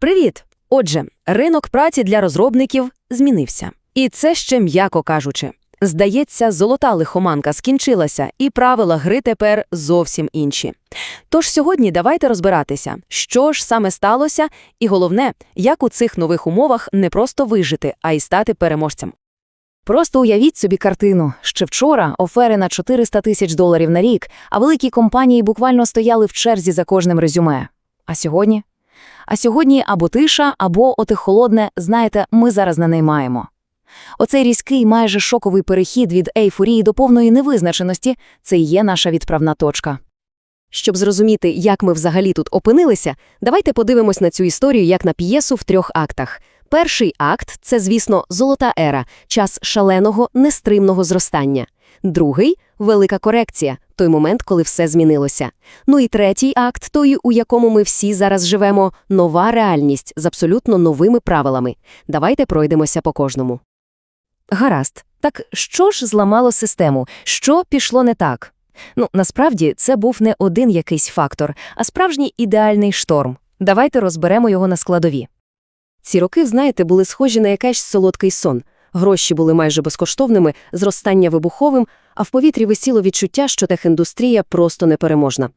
Привіт! Отже, ринок праці для розробників змінився. І це ще м'яко кажучи. Здається, золота лихоманка скінчилася, і правила гри тепер зовсім інші. Тож сьогодні давайте розбиратися, що ж саме сталося, і головне, як у цих нових умовах не просто вижити, а й стати переможцем. Просто уявіть собі картину. Ще вчора офери на 400 тисяч доларів на рік, а великі компанії буквально стояли в черзі за кожним резюме. А сьогодні? А сьогодні або тиша, або оте холодне, знаєте, ми зараз не наймаємо. Оцей різкий, майже шоковий перехід від ейфорії до повної невизначеності – це і є наша відправна точка. Щоб зрозуміти, як ми взагалі тут опинилися, давайте подивимось на цю історію як на п'єсу в трьох актах. Перший акт – це, звісно, золота ера, час шаленого, нестримного зростання. Другий – велика корекція, той момент, коли все змінилося. Ну і третій акт, той, у якому ми всі зараз живемо, нова реальність з абсолютно новими правилами. Давайте пройдемося по кожному. Гаразд. Так що ж зламало систему? Що пішло не так? Ну, насправді, це був не один якийсь фактор, а справжній ідеальний шторм. Давайте розберемо його на складові. Ці роки, знаєте, були схожі на якийсь солодкий сон. Гроші були майже безкоштовними, зростання вибуховим, а в повітрі висіло відчуття, що техіндустрія просто непереможна.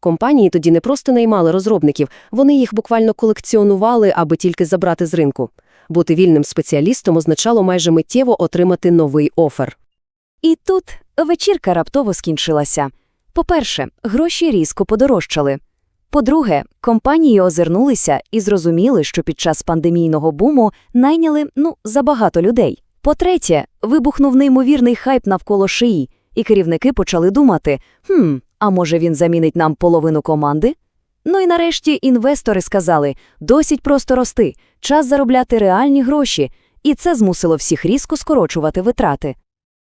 Компанії тоді не просто наймали розробників, вони їх буквально колекціонували, аби тільки забрати з ринку. Бути вільним спеціалістом означало майже миттєво отримати новий офер. І тут вечірка раптово скінчилася. По-перше, гроші різко подорожчали. По-друге, компанії озирнулися і зрозуміли, що під час пандемійного буму найняли, ну, забагато людей. По-третє, вибухнув неймовірний хайп навколо шиї, і керівники почали думати, хм, а може він замінить нам половину команди? Ну і нарешті інвестори сказали, досить просто рости, час заробляти реальні гроші, і це змусило всіх різко скорочувати витрати.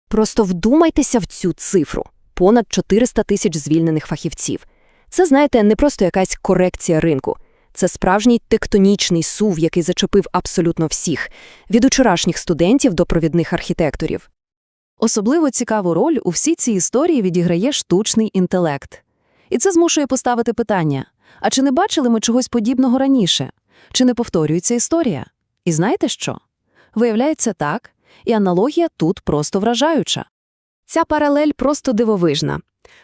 Просто вдумайтеся в цю цифру – понад 400 тисяч звільнених фахівців. Це, знаєте, не просто якась корекція ринку. Це справжній тектонічний сув, який зачепив абсолютно всіх – від учорашніх студентів до провідних архітекторів. Особливо цікаву роль у всій цій історії відіграє штучний інтелект. І це змушує поставити питання – а чи не бачили ми чогось подібного раніше? Чи не повторюється історія? І знаєте що? Виявляється так, і аналогія тут просто вражаюча. Ця паралель просто дивовижна.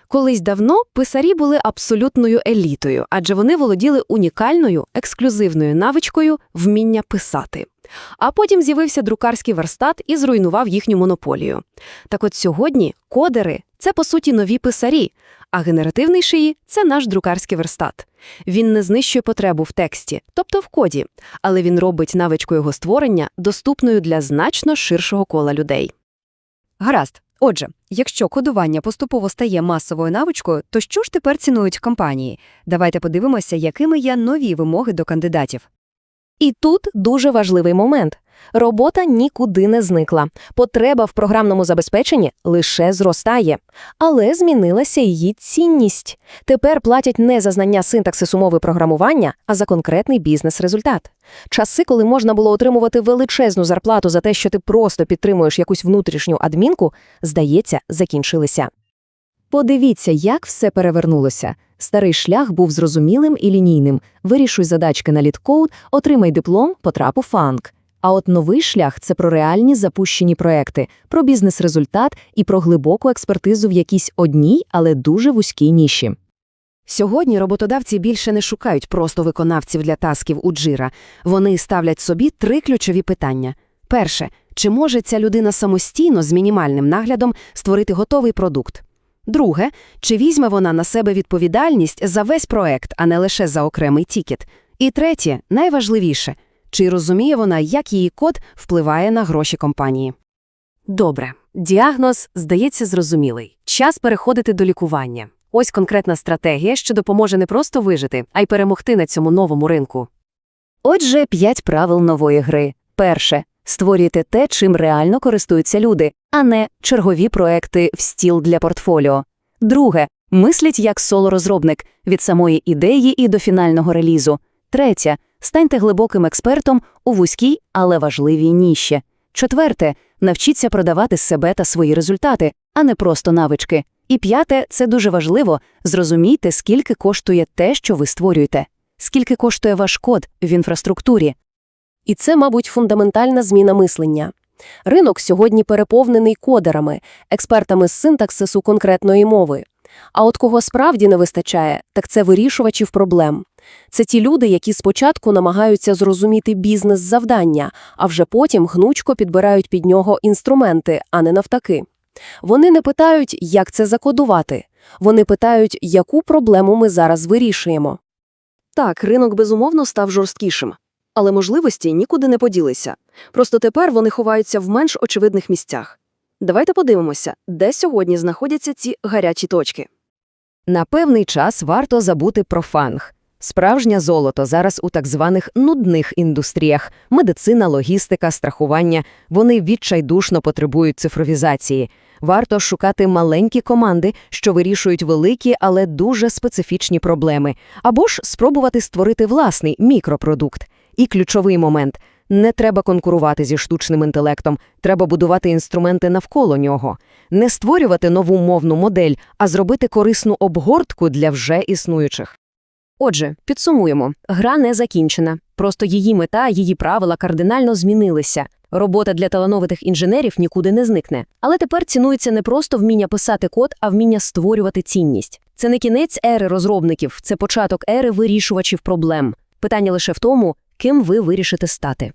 Колись давно писарі були абсолютною елітою, адже вони володіли унікальною, ексклюзивною навичкою вміння писати. А потім з'явився друкарський верстат і зруйнував їхню монополію. Так от сьогодні кодери це по суті нові писарі, а генеративний шиї це наш друкарський верстат. Він не знищує потребу в тексті, тобто в коді, але він робить навичку його створення доступною для значно ширшого кола людей. Гаразд. Отже, якщо кодування поступово стає масовою навичкою, то що ж тепер цінують компанії? Давайте подивимося, якими є нові вимоги до кандидатів. І тут дуже важливий момент. Робота нікуди не зникла. Потреба в програмному забезпеченні лише зростає. Але змінилася її цінність. Тепер платять не за знання синтаксису мови програмування, а за конкретний бізнес-результат. Часи, коли можна було отримувати величезну зарплату за те, що ти просто підтримуєш якусь внутрішню адмінку, здається, закінчилися. Подивіться, як все перевернулося. Старий шлях був зрозумілим і лінійним. Вирішуй задачки на літкоуд, отримай диплом, потрап фанк. А от новий шлях це про реальні запущені проекти, про бізнес-результат і про глибоку експертизу в якійсь одній, але дуже вузькій ніші. Сьогодні роботодавці більше не шукають просто виконавців для тасків у джира. Вони ставлять собі три ключові питання. Перше, чи може ця людина самостійно з мінімальним наглядом створити готовий продукт? Друге, чи візьме вона на себе відповідальність за весь проект, а не лише за окремий тікет? І третє, найважливіше, чи розуміє вона, як її код впливає на гроші компанії? Добре, діагноз, здається, зрозумілий. Час переходити до лікування. Ось конкретна стратегія, що допоможе не просто вижити, а й перемогти на цьому новому ринку. Отже, п'ять правил нової гри. Перше. Створюйте те, чим реально користуються люди, а не чергові проекти в стіл для портфоліо. Друге. Мисліть як соло-розробник від самої ідеї і до фінального релізу. Третє. Станьте глибоким експертом у вузькій, але важливій ніші. Четверте. Навчіться продавати себе та свої результати, а не просто навички. І п'яте це дуже важливо зрозумійте, скільки коштує те, що ви створюєте. скільки коштує ваш код в інфраструктурі. І це, мабуть, фундаментальна зміна мислення. Ринок сьогодні переповнений кодерами, експертами з синтаксису конкретної мови. А от кого справді не вистачає, так це вирішувачів проблем. Це ті люди, які спочатку намагаються зрозуміти бізнес-завдання, а вже потім гнучко підбирають під нього інструменти, а не навтаки. Вони не питають, як це закодувати. Вони питають, яку проблему ми зараз вирішуємо. Так, ринок безумовно став жорсткішим. Але можливості нікуди не поділися. Просто тепер вони ховаються в менш очевидних місцях. Давайте подивимося, де сьогодні знаходяться ці гарячі точки. На певний час варто забути про фанг. Справжнє золото зараз у так званих нудних індустріях – медицина, логістика, страхування. Вони відчайдушно потребують цифровізації. Варто шукати маленькі команди, що вирішують великі, але дуже специфічні проблеми. Або ж спробувати створити власний мікропродукт. І ключовий момент – не треба конкурувати зі штучним інтелектом, треба будувати інструменти навколо нього. Не створювати нову мовну модель, а зробити корисну обгортку для вже існуючих. Отже, підсумуємо. Гра не закінчена. Просто її мета, її правила кардинально змінилися. Робота для талановитих інженерів нікуди не зникне. Але тепер цінується не просто вміння писати код, а вміння створювати цінність. Це не кінець ери розробників, це початок ери вирішувачів проблем. Питання лише в тому, ким ви вирішите стати.